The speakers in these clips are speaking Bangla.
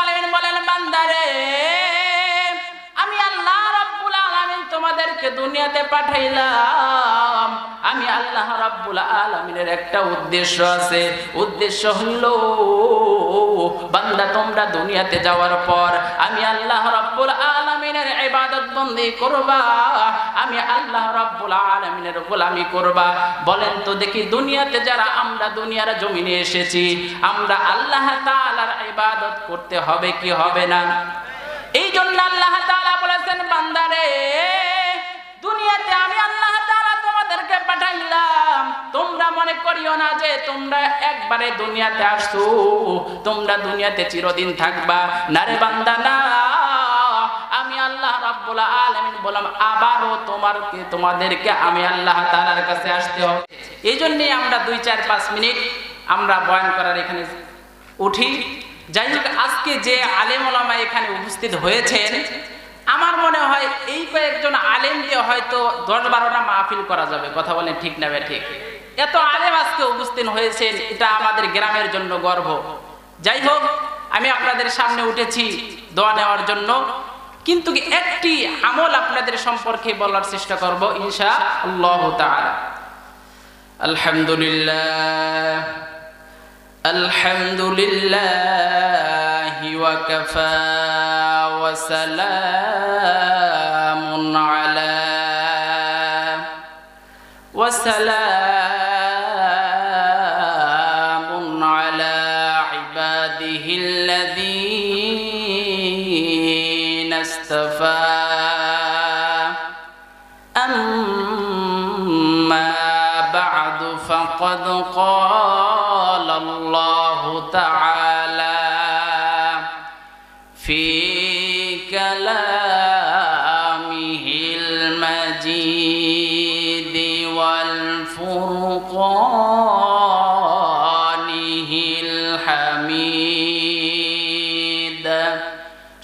আলামিন আমি আল্লাহ আলামিন দুনিয়াতে আলামিনের একটা উদ্দেশ্য আছে। উদ্দেশ্য হলো, বান্দা তোমরা দুনিয়াতে যাওয়ার পর আমি আল্লাহ রাব্বুল আলামিনের ইবাদত বন্দি করবা, আমি আল্লাহ রাব্বুল আলামিনের গোলামি করবা। বলেন তো দেখি দুনিয়াতে যারা আমরা দুনিয়ার জমিনে এসেছি, আমরা আল্লাহ তাআলার ইবাদত করতে হবে কি হবে না? এই জন্য আল্লাহ তাআলা বলেছেন, বান্দারে, দুনিয়াতে আমি আল্লাহ তাআলা তোমাদেরকে পাঠাইলাম। তোমরা মনে করিও না যে তোমরা একবারে দুনিয়াতে আসছো, তোমরা দুনিয়াতে চিরদিন থাকবা। না রে বান্দা, না। আবারও তোমারকে, তোমাদেরকে আমি আল্লাহ তাআলার কাছে আসতে হবে। এই জন্যই আমরা দুই, চার, পাঁচ মিনিট আমরা বয়ান করার এখানে উঠি। যাই হোক, আজকে যে আলেম ওলামা এখানে উপস্থিত হয়েছেন, আমার মনে হয় এই কয়েকজন আলেম দিয়ে হয়তো দশ বারোটা মাহফিল করা যাবে। কথা বলেন ঠিক না ঠিক? এত আলেম আজকে উপস্থিত হয়েছেন, এটা আমাদের গ্রামের জন্য গর্ব। যাই হোক, আমি আপনাদের সামনে উঠেছি দোয়া নেওয়ার জন্য। কিন্তু একটি আমল আপনাদের সম্পর্কে বলার চেষ্টা করব? ইনশা আল্লাহ আলহামদুলিল্লাহ। আলহামদুলিল্লাহ ওয়াকাফা أما بعد فقد قال الله تعالى في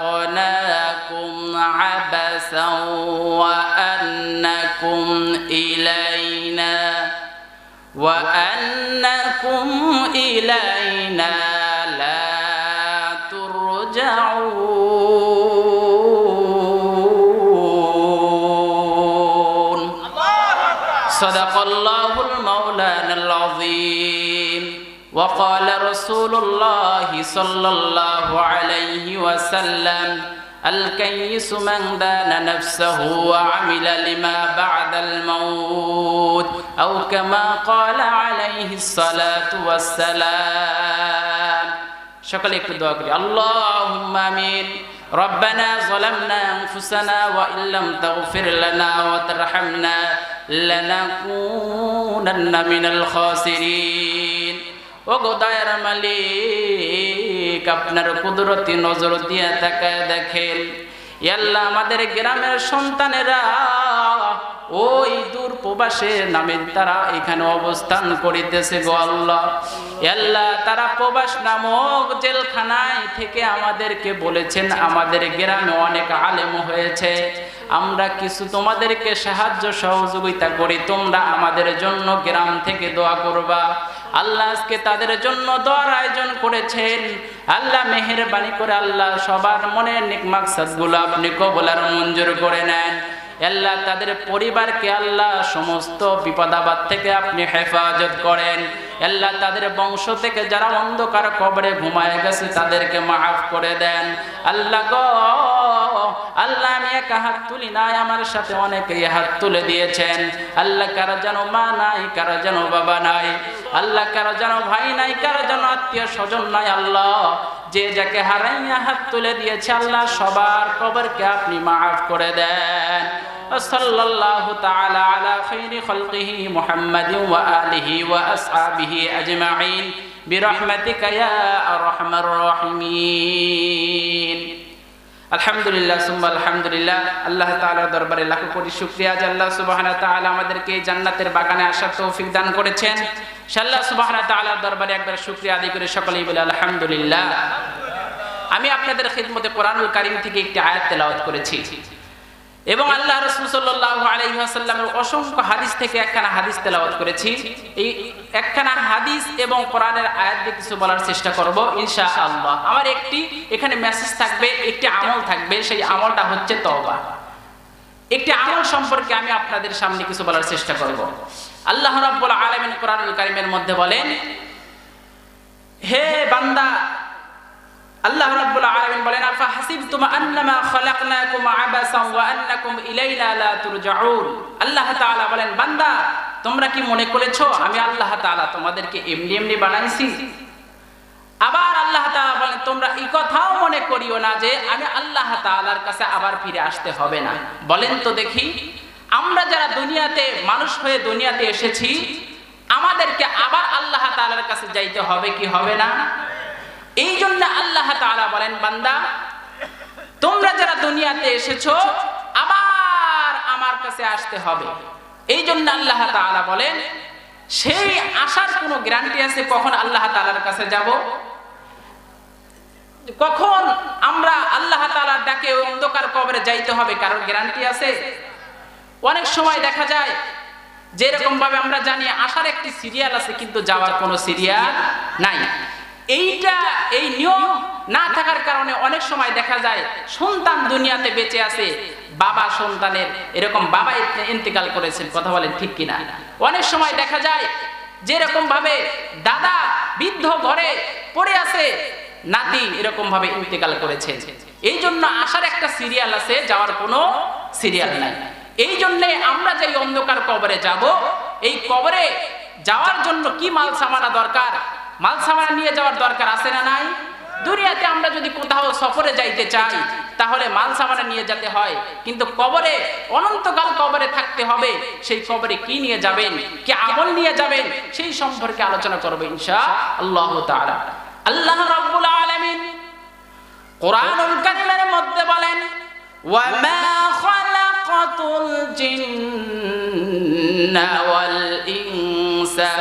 خلقناكم عبثا وأنكم إلينا وأنكم إلينا لا ترجعون. صدق الله رسول الله صلى الله عليه وسلم. الكيس من دان نفسه وعمل لما بعد الموت. أو كما قال عليه الصلاة والسلام. شكرا لك اللهم آمين. ربنا ظلمنا أنفسنا وإن لم تغفر لنا وترحمنا لنكونن من الخاسرين. ও গো দয়ার মালিক, আপনার কুদরতি নজর দিয়ে তাকায় দেখেন। ইয়াল্লাহ, আমাদের গ্রামের সন্তানেরা ওই দূর প্রবাসে নামে তারা এখানে অবস্থান করিতেছে গো আল্লাহ। আল্লাহ তারা প্রবাস নামক জেলখানায় থেকে আমাদেরকে বলেছেন, আমাদের গ্রামে অনেক আলেম হয়েছে। আমরা কিছু তোমাদেরকে সাহায্য সহযোগিতা করি, তোমরা আমাদের জন্য গ্রাম থেকে দোয়া করবা। আল্লাহ আজকে তাদের জন্য দোয়ার আয়োজন করেছেন। আল্লাহ মেহেরবানি করে আল্লাহ সবার মনের নিক মাকসাদগুলো আপনি কবলার মঞ্জুর করে নেন। আল্লাহ তাদের পরিবারকে আল্লাহ সমস্ত বিপদাবাদ থেকে আপনি হেফাজত করেন। আল্লাহ তাদের বংশ থেকে যারা অন্ধকার কবরে ঘুমায় গেছে, তাদেরকে মাফ করে দেন। আল্লাহ গো, আল্লাহ আমি একা হাত তুলি নাই, আমার সাথে অনেকেই হাত তুলে দিয়েছেন। আল্লাহ কারও যেন মা নাই, কারও যেন বাবা নাই। আল্লাহ কারও যেন ভাই নাই, কারও যেন আত্মীয় স্বজন নাই। আল্লাহ, যে যাকে হারাইয়া হাত তুলে দিয়েছে, আল্লাহ সবার কবরকে আপনি মাফ করে দেন। وصلى الله تعالى على خير خلقه محمد وآله وأصحابه أجمعين برحمتك يا أرحم الراحمين আলহামদুলিল্লাহ সুম্মা আলহামদুলিল্লাহ আল্লাহ তাআলার দরবারে লাখো কোটি শুকরিয়া যে আল্লাহ সুবহানাহু ওয়া তাআলা আমাদেরকে এই জান্নাতের বাগানে আসার তৌফিক দান করেছেন আল্লাহ সুবহানাহু ওয়া তাআলার দরবারে একবার শুকরিয়া আদায় করে সকলেই বলে আলহামদুলিল্লাহ আমি আপনাদের খিদমতে কোরআনুল কারীম থেকে একটি আয়াত তেলাওয়াত করেছি এবং আল্লাহ রসুল সাল্লাল্লাহু আলাইহি ওয়াসাল্লামের অসংখ্য হাদিস থেকে একখানা হাদিস তেলাওয়াত করেছি। এই একখানা হাদিস এবং কোরআনের আয়াত দিয়ে কিছু বলার চেষ্টা করব, ইনশাআল্লাহ। আমার একটি, এখানে মেসেজ থাকবে, একটি আমল থাকবে, সেই আমলটা হচ্ছে তওবা। একটি আমল সম্পর্কে আমি আপনাদের সামনে কিছু বলার চেষ্টা করব। আল্লাহ রাব্বুল আলামিন কোরআনুল কারীমের মধ্যে বলেন, হে বান্দা আল্লাহ রাব্বুল আলামিন বলেন, আফা হাসিবতুম আন্নামা খালাকনাকুম আবাসান ওয়া আন্নাকুম ইলাইনা লা তুরজাউন? আল্লাহ তাআলা বলেন, বান্দা, তোমরা কি মনে করেছ আমি আল্লাহ তাআলা তোমাদেরকে এমনি এমনি বানাইছি? আবার আল্লাহ তাআলা বলেন, তোমরা এই কথাও মনে করিও না যে আমি আল্লাহ তাআলার কাছে আবার ফিরে আসতে হবে না। বলেন তো দেখি, আমরা যারা দুনিয়াতে মানুষ হয়ে দুনিয়াতে এসেছি, আমাদেরকে আবার আল্লাহ তাআলার কাছে যাইতে হবে কি হবে না? এই জন্য আল্লাহ তাআলা বলেন, বান্দা, তোমরা যারা দুনিয়াতে এসেছ, আবার আমার কাছে আসতে হবে। এই জন্য আল্লাহ তাআলা বলেন, সেই আসার কোনো গ্যারান্টি আছে কখন আল্লাহ তাআলার কাছে যাব? কখন আমরা আল্লাহ তাআলার ডাকে অন্ধকার কবরে যাইতে হবে, কারোর গ্যারান্টি আছে? অনেক সময় দেখা যায় যেরকম ভাবে আমরা জানি আসার একটি সিরিয়াল আছে, কিন্তু যাওয়ার কোনো সিরিয়াল নাই। এইটা, এই নিয়ম না থাকার কারণে অনেক সময় দেখা যায় সন্তান দুনিয়াতে বেঁচে আছে, বাবা সন্তানের এরকম বাবা ইন্তেকাল করেছেন, কথা বলেন ঠিক কিনা? অনেক সময় দেখা যায় যেরকম ভাবে দাদা বৃদ্ধ ঘরে পড়ে আছে, নাতি এরকম ভাবে ইন্তেকাল করেছেন। এই জন্য আসার একটা সিরিয়াল আছে, যাওয়ার কোনো সিরিয়াল নাই। এই জন্যে আমরা যে অন্ধকার কবরে যাব, এই কবরে যাওয়ার জন্য কি মাল সামানা দরকার? মাল সামানা নিয়ে যাওয়ার দরকার আছে না নাই? দুনিয়াতে আমরা যদি কোথাও সফরে যাইতে চাই, তাহলে মাল সামানা নিয়ে যেতে হয়। কিন্তু কবরে, অনন্তকাল কবরে থাকতে হবে। সেই কবরে কি নিয়ে যাবেন? কি আমল নিয়ে যাবেন? সেই সম্পর্কে আলোচনা করব ইনশা আল্লাহ তাআলা। আল্লাহ রাব্বুল আলামিন কোরআনুল কারীমের মধ্যে বলেন, ওয়ামা খালাকাতুল জিন্না ওয়াল ইনসা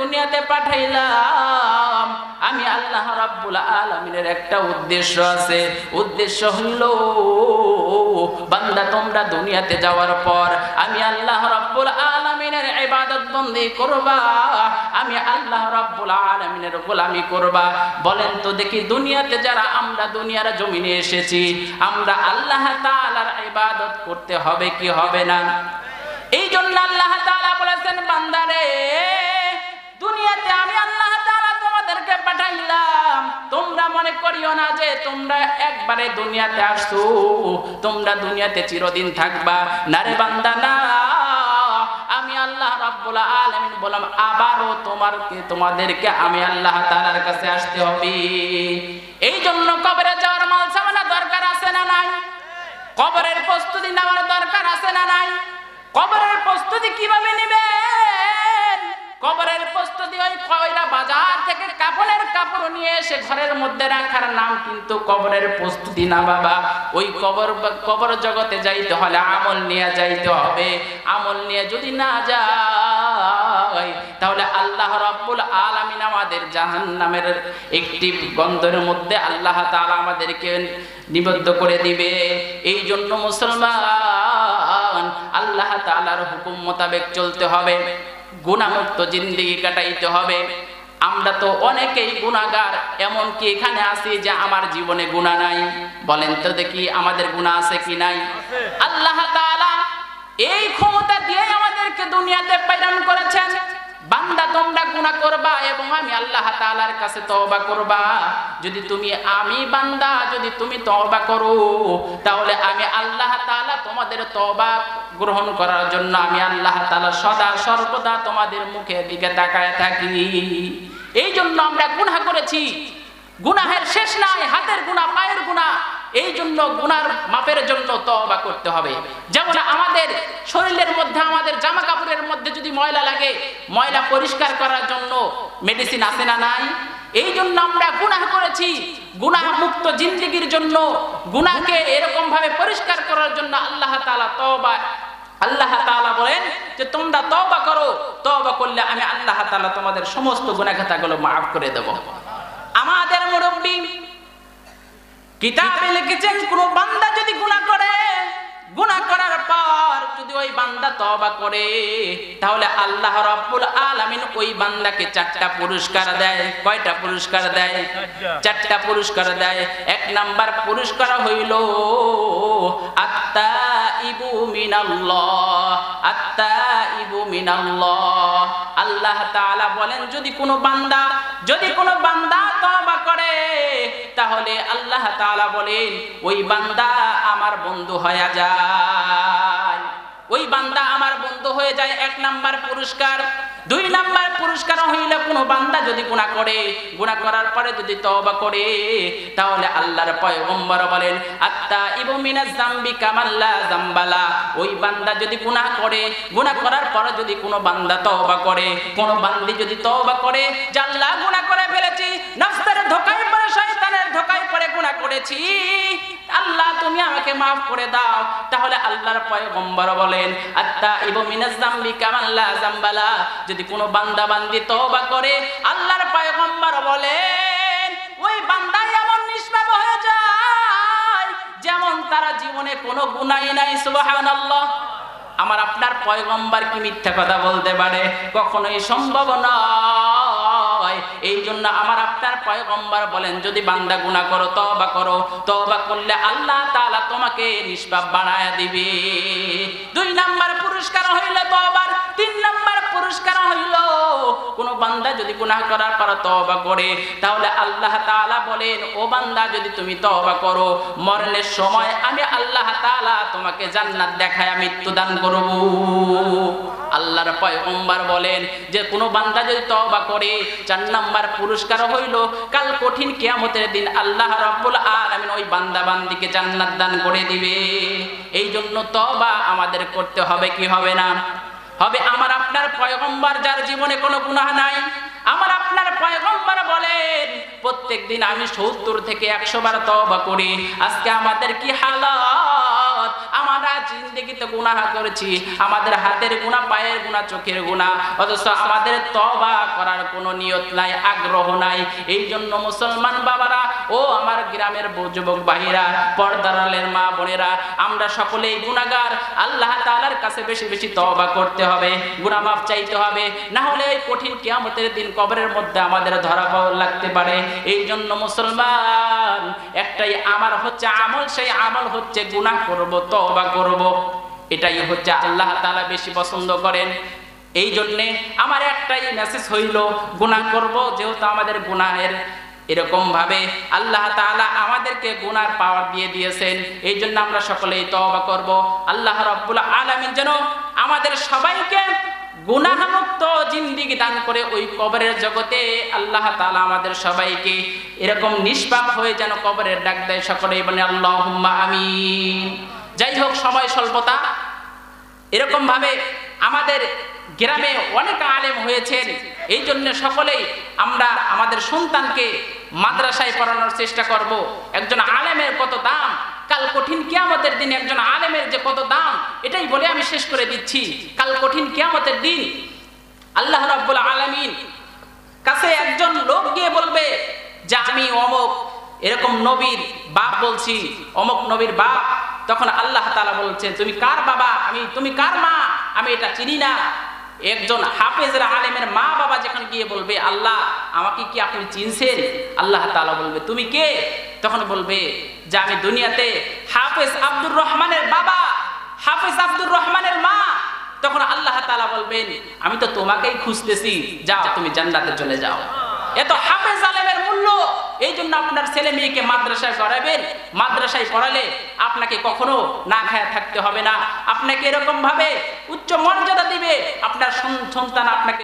দুনিয়াতে পাঠাইলাম। আমি আল্লাহ রাব্বুল আলামিনের একটা উদ্দেশ্য আছে। উদ্দেশ্য হলো বান্দা তোমরা দুনিয়াতে যাওয়ার পর আমি আল্লাহ রাব্বুল আলামিনের ইবাদত বন্দি করবা, আমি আল্লাহ রাব্বুল আলামিনের গোলামি করবা। বলেন তো দেখি দুনিয়াতে যারা আমরা দুনিয়ার জমিনে এসেছি, আমরা আল্লাহ তাআলার ইবাদত করতে হবে কি হবে না? এই জন্য আল্লাহ তাআলা বলেছেন করিও না যে তোমরা একবারে দুনিয়াতে আসছো, তোমরা দুনিয়াতে চিরদিন থাকবা। না রে বান্দা, না, আমি আল্লাহ রাব্বুল আলামিন বললাম, আবারও তোমারকে, তোমাদেরকে আমি আল্লাহ তাআলার কাছে আসতে হবে। এই জন্য কবরে যাওয়ার মাল সামানা দরকার আছে না নাই? কবরের প্রস্তুতি নেওয়ার দরকার আছে না নাই? কবরের প্রস্তুতি কীভাবে নেবেন প্রস্তুতি ওই কয়রা বাজার থেকে কাপড়ের কাপড় নিয়ে এসে ঘরের মধ্যে রাখার নাম কিন্তু কবরের প্রস্তুতি না, বাবা। ওই কবর কবর জগতে যাইতে হলে আমল নিয়ে যাইতে হবে। আমল নিয়ে যদি না যায় তাহলে আল্লাহ রাব্বুল আলামিন আমাদের জাহান্নামের একটি গন্ধের মধ্যে আল্লাহ তাআলা আমাদেরকে নিবদ্ধ করে দিবে। এই জন্য মুসলমান, আল্লাহ তাআলার হুকুম মোতাবেক চলতে হবে। গুণামুক্ত জিন্দিগি কাটাইতে হবে। আমরা তো অনেকেই গুণাগার এমনকি এখানে আছি যে আমার জীবনে গুণা নাই। বলেন তো দেখি আমাদের গুণা আছে কি নাই? আল্লাহ তাআলা এই ক্ষমতা দিয়ে আমাদেরকে দুনিয়াতে প্রেরণ করেছেন। বান্দা, তোমরা গুনাহ করবা এবং আমি আল্লাহ তাআলার কাছে তওবা করবা। যদি তুমি আমি বান্দা, যদি তুমি তওবা করো, তাহলে আমি আল্লাহ তাআলা তোমাদের তওবা গ্রহণ করার জন্য আমি আল্লাহ তাআলা সদা সর্বদা তোমাদের মুখের দিকে তাকায় থাকি। এই জন্য আমরা গুনাহ করেছি। গুনাহের শেষ নাই, হাতের গুণা পায়ের গুণা এই জন্য গুনার মাপের জন্য তওবা করতে হবে। যেমন আমাদের শরীরের মধ্যে, আমাদের জামা কাপড়ের মধ্যে যদি ময়লা লাগে, ময়লা পরিষ্কার করার জন্য মেডিসিন আছে না নাই? এই জন্য আমরা গুনাহ করেছি। গুনাহ মুক্ত জিন্দগির জন্য, গুনাহকে এরকম ভাবে পরিষ্কার করার জন্য আল্লাহ তাআলা তওবা, আল্লাহ তাআলা বলেন যে, তোমরা তওবা করো। তওবা করলে আমি আল্লাহ তাআলা তোমাদের সমস্ত গুনাহ খাতাগুলো মাফ করে দেব আমাদের মুরব্বী কিতাবে লিখেছেন কোন বান্দা যদি গুনাহ করে গুনাহ করার পর যদি ওই বান্দা তওবা করে, তাহলে আল্লাহ রাব্বুল আলামিন ওই বান্দাকে চারটা পুরস্কার দেয়। কয়টা পুরস্কার দেয়? চারটা পুরস্কার দেয়। এক নাম্বার পুরস্কার হইল আত্তা ইবু মিনাল্লাহ আত্তা ইবু মিনাল্লাহ। আল্লাহ তাআলা বলেন, যদি কোনো বান্দা, যদি কোনো বান্দা তওবা করে, তাহলে আল্লাহ তাআলা বলেন, ওই বান্দা আমার বন্ধু হয়ে যায় ওই বান্দা আমার বন্ধু হয়ে যায়, এক নাম্বার পুরস্কার। দুই নাম্বার পুরস্কার হইলে কোনো বান্দা যদি গুনাহ করে, গুনাহ করার পরে যদি তওবা করে, তাহলে আল্লাহর পয়গম্বর বলেন, আত্তা ইবু জামবি কামাল্লা জামবালা। ওই বান্দা যদি গুনাহ করে, গুনাহ করার পরে যদি কোনো বান্দা তওবা করে, কোনো বান্দি যদি তওবা করে জাল্লা গুনাহ করে ফেলেছি, নফসের ধোকায় পড়ে, শয়তানের ধোকায় পড়ে গুনাহ করেছি আল্লাহ, তুমি আমাকে মাফ করে দাও। তাহলে আল্লাহর পয়গম্বর বলেন আত্তা ইবু মিনাজ জামবি কামাল্লা জামবালা। যদি কোনো বান্দা বান্দি তওবা করে, আল্লাহর পয়গম্বর বলেন, ওই বান্দা এমন নিষ্পাপ হয়ে যায়, যেমন তারা জীবনে কোনো গুনাই নাই, সুবহানাল্লাহ। আমার আপনার পয়গম্বর কি মিথ্যা কথা বলতে পারে? কখনোই সম্ভব নয়। এই জন্য আমার আপনার পয়গম্বর বলেন, যদি বান্দা গুণা করো, তওবা করো। তওবা করলে আল্লাহ তালা তোমাকে নিষ্পাপ বানায় দিবে। দুই নাম্বার পুরস্কার হইল তবার তিন নাম্বার পুরস্কার কোন বান্দা যদি গুনাহ করার পর তওবা করে, তাহলে আল্লাহ তাআলা বলেন, ও বান্দা, যদি তুমি তওবা করো, মরণের সময় আমি আল্লাহ তাআলা তোমাকে জান্নাত দেখায় মৃত্যু দান করব। আল্লাহর পয়গম্বর বলেন, যে কোন বান্দা যদি তওবা করে, চার নাম্বার পুরস্কার হইল, কাল কঠিন কিয়ামতের দিন আল্লাহ রাব্বুল আলামিন ওই বান্দা বান্দিকে জান্নাত দান করে দিবে। এই জন্য তওবা আমাদের করতে হবে, কি হবে না? হবে আমার আপনার পয়গম্বর যার জীবনে কোনো গুনাহ নাই। আমার আপনার পয়গম্বর বলেন প্রত্যেক দিন আমি সত্তর থেকে একশো বার তবা করি। আজকে আমাদের কি হালত? আমাদের হাতের পায়ের চোখের অথচ আমাদের করার কোনো নিয়ত নাই, আগ্রহ নাই। এই জন্য মুসলমান বাবারা, ও আমার গ্রামের যুবক আমরা সকলেই গুনাহগার। আল্লাহ তাআলার কাছে বেশি বেশি তওবা করতে হবে, গুনাহ চাইতে হবে। না হলে এই কঠিন কিয়ামতের দিন কবরের মধ্যে আমাদের ধরা লাগতে পারে। এই জন্য মুসলমান, একটাই আমার হচ্ছে আমল, সেই আমল হচ্ছে গুনাহ করব, তওবা করব। এটাই হচ্ছে আল্লাহ তাআলা বেশি পছন্দ করেন। এই জন্যে আমার একটাই মেসেজ হইল, গুনাহ করব যেহেতু আমাদের গুনাহের এরকম ভাবে আল্লাহ তাআলা আমাদেরকে গুনার পাওয়ার দিয়ে দিয়েছেন এই জন্য আমরা সকলেই তওবা করব। আল্লাহ রাব্বুল আলামিন যেন আমাদের সবাইকে গুনাহমুক্ত জিন্দিগি দান করে ওই কবরের জগতে আল্লাহ তাআলা আমাদের সবাইকে এরকম নিষ্পাপ হয়ে যেন কবরের ডাক দেয় সকলেই বলে, আল্লাহুম্মা আমিন। যাই হোক, সময় স্বল্পতা। এরকম ভাবে আমাদের গ্রামে অনেক আলেম হয়েছেন। এই জন্য সকলেই আমরা আমাদের সন্তানকে মাদ্রাসায় পড়ানোর চেষ্টা করব। একজন আলেমের কত দাম? কাল কঠিন কিয়ামতের দিন একজন আলেমের যে কত দাম? এটাই বলে আমি শেষ করে দিচ্ছি। কাল কঠিন কিয়ামতের দিন আল্লাহ রাব্বুল আলামিন কাছে একজন লোক গিয়ে বলবে, যে আমি অমক, এরকম নবীর বাপ বলছি, অমক নবীর বাপ তখন আল্লাহ তালা বলছে তুমি কার বাবা? আমি তুমি কার মা? আমি এটা চিনি না। একজন হাফেজের আলেমের মা বাবা যখন গিয়ে বলবে, আল্লাহ, আমাকে কি আপনি চিনছেন? আল্লাহ তাআলা বলবে, তুমি কে? তখন বলবে যে, আমি দুনিয়াতে হাফেজ আব্দুর রহমানের বাবা, হাফেজ আব্দুর রহমানের মা। তখন আল্লাহ তাআলা বলবেন, আমি তো তোমাকেই খুঁজতেছি। যাও, তুমি জান্নাতে চলে যাও। এত হাফেজ আলেমের মূল্য। এই জন্য আপনার ছেলে মেয়েকে মাদ্রাসায় পড়াবেন। মাদ্রাসায় পড়ালে আপনাকে কখনো না খায়া থাকতে হবে না। আপনাকে এরকম ভাবে উচ্চ মর্যাদা দিবে। আপনার সন্তান আপনাকে